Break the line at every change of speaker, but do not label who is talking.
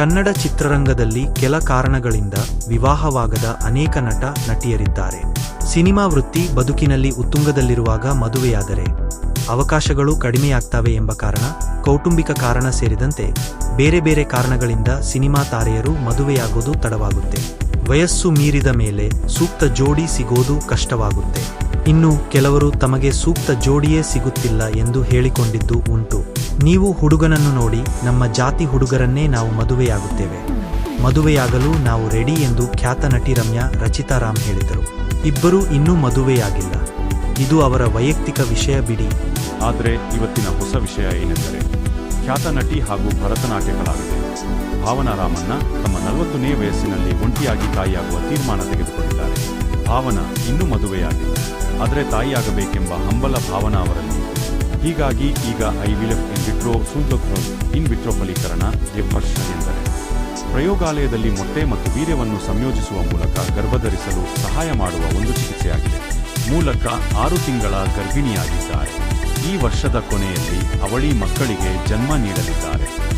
ಕನ್ನಡ ಚಿತ್ರರಂಗದಲ್ಲಿ ಕೆಲ ಕಾರಣಗಳಿಂದ ವಿವಾಹವಾಗದ ಅನೇಕ ನಟ, ನಟಿಯರಿದ್ದಾರೆ. ಸಿನಿಮಾ ವೃತ್ತಿ ಬದುಕಿನಲ್ಲಿ ಉತ್ತುಂಗದಲ್ಲಿರುವಾಗ ಮದುವೆಯಾದರೆ ಅವಕಾಶಗಳು ಕಡಿಮೆಯಾಗ್ತವೆ ಎಂಬ ಕಾರಣ, ಕೌಟುಂಬಿಕ ಕಾರಣ ಸೇರಿದಂತೆ ಬೇರೆ ಬೇರೆ ಕಾರಣಗಳಿಂದ ಸಿನಿಮಾ ತಾರೆಯರು ಮದುವೆಯಾಗೋದು ತಡವಾಗುತ್ತೆ. ವಯಸ್ಸು ಮೀರಿದ ಮೇಲೆ ಸೂಕ್ತ ಜೋಡಿ ಸಿಗೋದು ಕಷ್ಟವಾಗುತ್ತೆ. ಇನ್ನು ಕೆಲವರು ತಮಗೆ ಸೂಕ್ತ ಜೋಡಿಯೇ ಸಿಗುತ್ತಿಲ್ಲ ಎಂದು ಹೇಳಿಕೊಂಡಿದ್ದು ಉಂಟು. ನೀವು ಹುಡುಗನನ್ನು ನೋಡಿ ನಮ್ಮ ಜಾತಿ ಹುಡುಗರನ್ನೇ ನಾವು ಮದುವೆಯಾಗುತ್ತೇವೆ. ಮದುವೆಯಾಗಲು ನಾವು ರೆಡಿ ಎಂದು ಖ್ಯಾತ ನಟಿ ರಮ್ಯಾ, ರಚಿತಾ ರಾಮ್ ಹೇಳಿದರು. ಇಬ್ಬರೂ ಇನ್ನೂ ಮದುವೆಯಾಗಿಲ್ಲ. ಇದು ಅವರ ವೈಯಕ್ತಿಕ ವಿಷಯ ಬಿಡಿ.
ಆದರೆ ಇವತ್ತಿನ ಹೊಸ ವಿಷಯ ಏನೆಂದರೆ, ಖ್ಯಾತ ನಟಿ ಹಾಗೂ ಭರತನಾಟ್ಯ ಕಲಾವಿದೆ ಭಾವನಾ ರಾಮಣ್ಣ ತಮ್ಮ ನಲವತ್ತನೇ ವಯಸ್ಸಿನಲ್ಲಿ ಒಂಟಿಯಾಗಿ ತಾಯಿಯಾಗುವ ತೀರ್ಮಾನ ತೆಗೆದುಕೊಂಡಿದ್ದಾರೆ. ಭಾವನಾ ಇನ್ನೂ ಮದುವೆಯಾಗಿಲ್ಲ. ಆದರೆ ತಾಯಿಯಾಗಬೇಕೆಂಬ ಹಂಬಲ ಭಾವನಾ ಅವರಲ್ಲಿ. ಹೀಗಾಗಿ ಈಗ ಐ ವಿಲ್ ಇನ್ ವಿಟ್ರೋ ಸೂಂತೋಕ್ರೋಸ್ ಇನ್ ವಿಟ್ರೋ ಫಲೀಕರಣ ಎಫರ್ಷ ಎಂದರೆ, ಪ್ರಯೋಗಾಲಯದಲ್ಲಿ ಮೊಟ್ಟೆ ಮತ್ತು ವೀರ್ಯವನ್ನು ಸಂಯೋಜಿಸುವ ಮೂಲಕ ಗರ್ಭಧರಿಸಲು ಸಹಾಯ ಮಾಡುವ ಒಂದು ಚಿಕಿತ್ಸೆಯಾಗಿದೆ. ಮೂಲಕ ಆರು ತಿಂಗಳ ಗರ್ಭಿಣಿಯಾಗಿದ್ದಾರೆ. ಈ ವರ್ಷದ ಕೊನೆಯಲ್ಲಿ ಅವಳಿ ಮಕ್ಕಳಿಗೆ ಜನ್ಮ ನೀಡಲಿದ್ದಾರೆ.